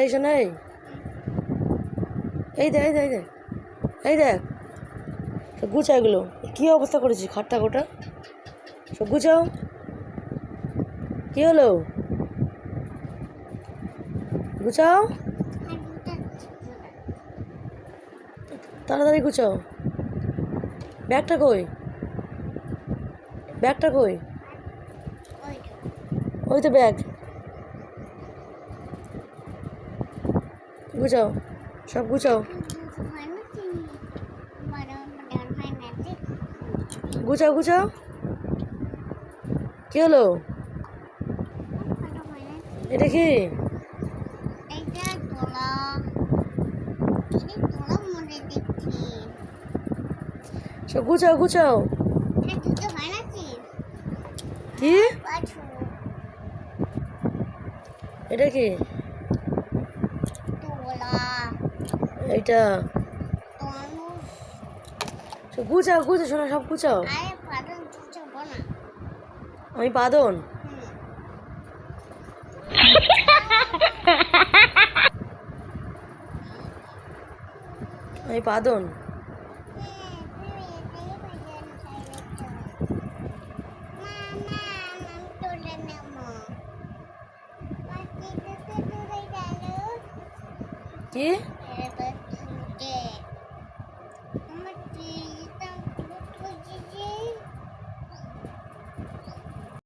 এই শোন, এই। এই দেখ এই দেখ এই দেখ এই দেখ সব গুছা এগুলো। কী অবস্থা করেছিস? খাটটা গোটা। সব গুছাও। কী হলো? গুছাও। তাড়াতাড়ি গুছাও। ব্যাগটা কই? ব্যাগটা কই? ওই তো ব্যাগ। গুছাও সব গুছাও গুছাও গুছাও। কি হলো? এটা কি? সব গুছাও গুছাও। কি? এটা কি? এইটা গুছাও গুছাও শোনা সব গুছাও। আমি বাদন আমি বাদন কি? আমার ট্রেনটা খুঁজে